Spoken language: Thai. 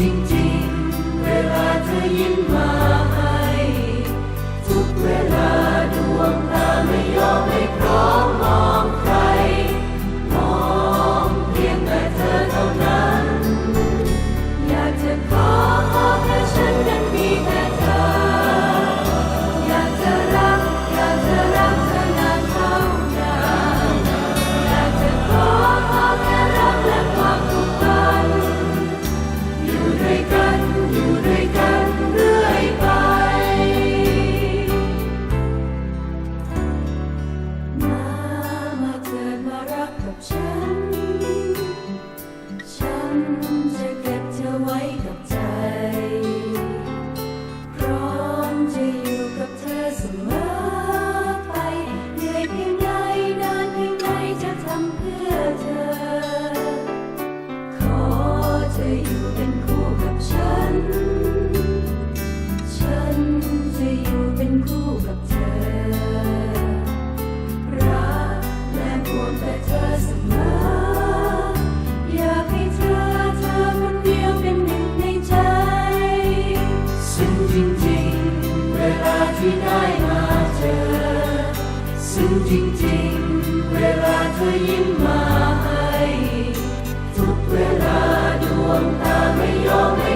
จริงๆ เวลาเธอยิ้มมา ที่ได้มาเจอ ซึ่งจริงๆ เวลาเธอยิ้มมาให้ ทุกเวลาดวงตาไม่ยอม